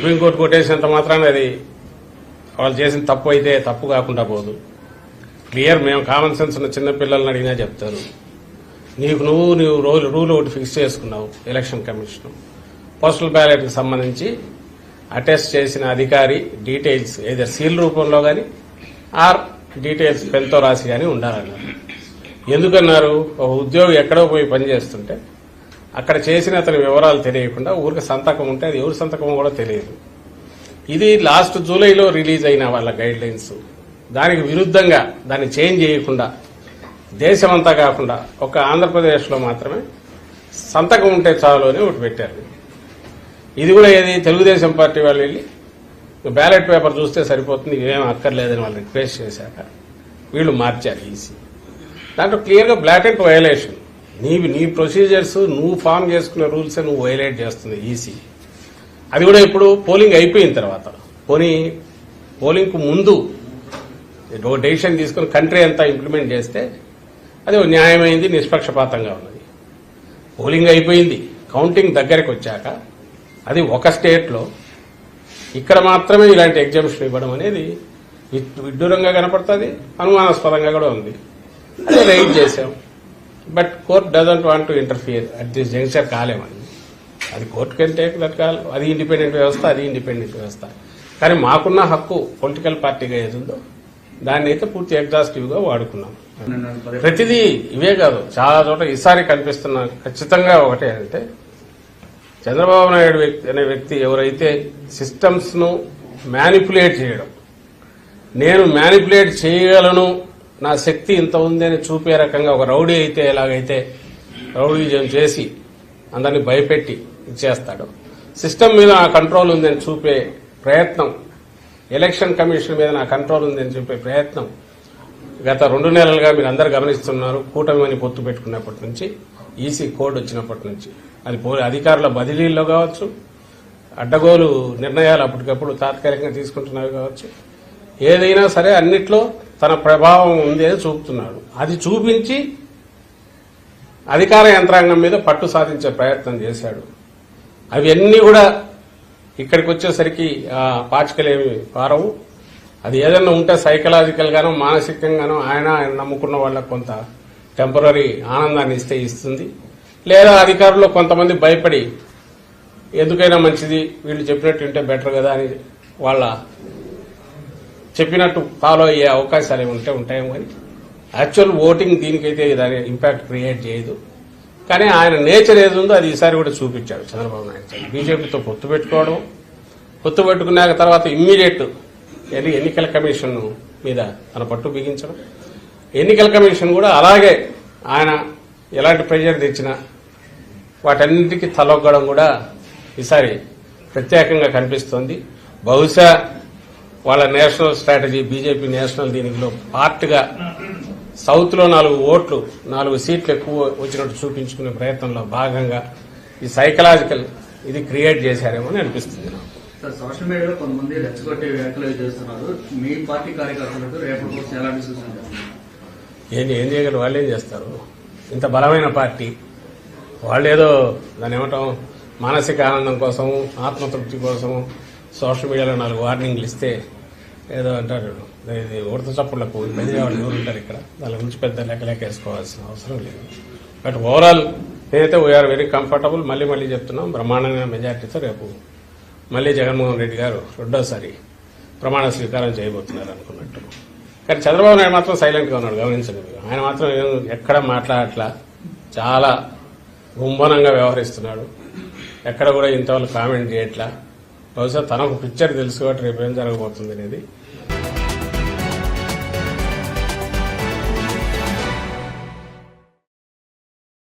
Supreme court కొట్టేసినంత మాత్రాన అది వాళ్ళు చేసిన తప్పు అయితే తప్పు కాకుండా పోదు. క్లియర్ మేము కామన్ సెన్స్ ఉన్న చిన్నపిల్లల్ని అడిగినా చెప్తారు. నీకు నువ్వు నువ్వు రూల్ రూల్ ఒకటి ఫిక్స్ చేసుకున్నావు ఎలక్షన్ కమిషన్. పోస్టల్ బ్యాలెట్కి సంబంధించి అటెస్ట్ చేసిన అధికారి డీటెయిల్స్ ఏదో సీల్ రూపంలో కానీ ఆర్ డీటెయిల్స్ పెన్తో రాసి కానీ ఉండాలన్నారు. ఎందుకన్నారు? ఒక ఉద్యోగి ఎక్కడో పోయి పనిచేస్తుంటే అక్కడ చేసిన అతని వివరాలు తెలియకుండా ఊరికి సంతకం ఉంటే అది ఎవరి సంతకం కూడా తెలియదు. ఇది లాస్ట్ జూలైలో రిలీజ్ అయిన వాళ్ళ గైడ్ లైన్స్ దానికి విరుద్ధంగా దాన్ని చేంజ్ చేయకుండా దేశమంతా కాకుండా ఒక ఆంధ్రప్రదేశ్లో మాత్రమే సంతకం ఉంటే చాలు అని ఒకటి పెట్టారు. ఇది కూడా ఏది? తెలుగుదేశం పార్టీ వాళ్ళు వెళ్ళి బ్యాలెట్ పేపర్ చూస్తే సరిపోతుంది ఇవేం అక్కర్లేదని వాళ్ళు రిక్వెస్ట్ చేశాక వీళ్ళు మార్చారు ఈసీ. దాంట్లో క్లియర్గా బ్లాక్ అండ్ వయలేషన్ నీవి నీ ప్రొసీజర్స్ నువ్వు ఫామ్ చేసుకున్న రూల్స్ నువ్వు వైలేట్ చేస్తుంది ఈసీ అది కూడా ఇప్పుడు పోలింగ్ అయిపోయిన తర్వాత. పోనీ పోలింగ్కు ముందు ఓ డెసిషన్ తీసుకుని కంట్రీ అంతా ఇంప్లిమెంట్ చేస్తే అది ఓ న్యాయమైంది నిష్పక్షపాతంగా ఉన్నది. పోలింగ్ అయిపోయింది. కౌంటింగ్ దగ్గరకు వచ్చాక అది ఒక స్టేట్లో ఇక్కడ మాత్రమే ఇలాంటి ఎగ్జామిషన్ ఇవ్వడం అనేది విడ్డూరంగా కనపడుతుంది అనుమానాస్పదంగా కూడా ఉంది. అదే రైట్ చేసాం but court doesn't want to interfere at this junction కాలేమని అది. Court can take that call? అది ఇండిపెండెంట్ వ్యవస్థ అది ఇండిపెండెంట్ వ్యవస్థ. కానీ మాకున్న హక్కు పొలిటికల్ పార్టీగా ఏది ఉందో దాన్ని అయితే పూర్తి ఎగ్జాస్టివ్గా వాడుకున్నాం. ప్రతిదీ ఇవే కాదు. చాలా చోట ఈసారి కనిపిస్తున్న ఖచ్చితంగా ఒకటే అంటే చంద్రబాబు నాయుడు వ్యక్తి అనే వ్యక్తి ఎవరైతే సిస్టమ్స్ను మ్యానిపులేట్ చేయడం. నేను మ్యానిపులేట్ చేయగలను నా శక్తి ఇంత ఉంది అని చూపే రకంగా ఒక రౌడీ అయితే ఎలాగైతే రౌడీజం చేసి అందరిని భయపెట్టి ఇచ్చేస్తాడు. సిస్టమ్ మీద నా కంట్రోల్ ఉందని చూపే ప్రయత్నం ఎలక్షన్ కమిషన్ మీద నా కంట్రోల్ ఉందని చూపే ప్రయత్నం గత రెండు నెలలుగా మీరు అందరు గమనిస్తున్నారు. కూటమి అని పొత్తు పెట్టుకున్నప్పటి నుంచి ఈసీ కోడ్ వచ్చినప్పటి నుంచి. అది అధికారుల బదిలీల్లో కావచ్చు అడ్డగోలు నిర్ణయాలు అప్పటికప్పుడు తాత్కాలికంగా తీసుకుంటున్నవి కావచ్చు. ఏదైనా సరే అన్నిట్లో తన ప్రభావం ఉంది అని చూపుతున్నాడు. అది చూపించి అధికార యంత్రాంగం మీద పట్టు సాధించే ప్రయత్నం చేశాడు. అవన్నీ కూడా ఇక్కడికి వచ్చేసరికి పాచికలేమి పారవు. అది ఏదైనా ఉంటే సైకలాజికల్గానో మానసికంగానో ఆయన ఆయన నమ్ముకున్న వాళ్ళకు కొంత టెంపరీ ఆనందాన్ని ఇస్తే ఇస్తుంది. లేదా అధికారులు కొంతమంది భయపడి ఎందుకైనా మంచిది వీళ్ళు చెప్పినట్టు ఉంటే బెటర్ కదా అని వాళ్ళ చెప్పినట్టు ఫాలో అయ్యే అవకాశాలు ఏమి ఉంటే ఉంటాయేమో అని యాక్చువల్ ఓటింగ్ దీనికైతే దాని ఇంపాక్ట్ క్రియేట్ చేయదు. కానీ ఆయన నేచర్ ఏది ఉందో అది ఈసారి కూడా చూపించాడు చంద్రబాబు నాయుడు బీజేపీతో పొత్తు పెట్టుకోవడం పొత్తు పెట్టుకున్నాక తర్వాత ఇమ్మీడియట్ ఎన్నికల కమిషన్ మీద తన పట్టు బిగించడం. ఎన్నికల కమిషన్ కూడా అలాగే ఆయన ఎలాంటి ప్రెజర్ తెచ్చినా వాటన్నిటికీ తలొగ్గడం కూడా ఈసారి ప్రత్యేకంగా కనిపిస్తోంది. బహుశా వాళ్ళ నేషనల్ స్ట్రాటజీ బీజేపీ నేషనల్ దీనిలో పార్ట్గా సౌత్లో నాలుగు ఓట్లు నాలుగు సీట్లు ఎక్కువ వచ్చినట్టు చూపించుకునే ప్రయత్నంలో భాగంగా ఈ సైకలాజికల్ ఇది క్రియేట్ చేశారేమో అని అనిపిస్తుంది నాకు. సార్ సోషల్ మీడియాలో కొంతమంది రెచ్చగొట్టే వ్యాఖ్యలు చేస్తున్నారు. మీ పార్టీ కార్యకర్తలకు రేపటి కోసం ఎలాంటి ఏం ఏం చేయగలరు? వాళ్ళు ఏం చేస్తారు? ఇంత బలమైన పార్టీ వాళ్ళు ఏదో దాని ఏమంటాం మానసిక ఆనందం కోసం ఆత్మతృప్తి కోసం సోషల్ మీడియాలో నాలుగు వార్నింగ్లు ఇస్తే ఏదో అంటారు ఇది ఉడత చప్పుళ్ళకు బెదిరే వాళ్ళు ఉంటారు ఇక్కడ? దాని గురించి పెద్ద లెక్క లెక్క వేసుకోవాల్సిన అవసరం లేదు. బట్ ఓవరాల్ నేనైతే వీఆర్ వెరీ కంఫర్టబుల్ మళ్ళీ మళ్ళీ చెప్తున్నాం బ్రహ్మాండమైన మెజార్టీతో రేపు మళ్ళీ జగన్మోహన్ రెడ్డి గారు రెండోసారి ప్రమాణ స్వీకారం చేయబోతున్నారు అనుకున్నట్టు. కానీ చంద్రబాబు నాయుడు మాత్రం సైలెంట్గా ఉన్నాడు గమనించండి మీరు. ఆయన మాత్రం ఎక్కడ మాట్లాడట్లా చాలా గుంభనంగా వ్యవహరిస్తున్నాడు. ఎక్కడ కూడా ఇంతవరకు కామెంట్ చేయట్లా. బహుశా తనకు పిక్చర్ తెలుసు కాబట్టి రేపు ఏం జరగబోతుంది అనేది.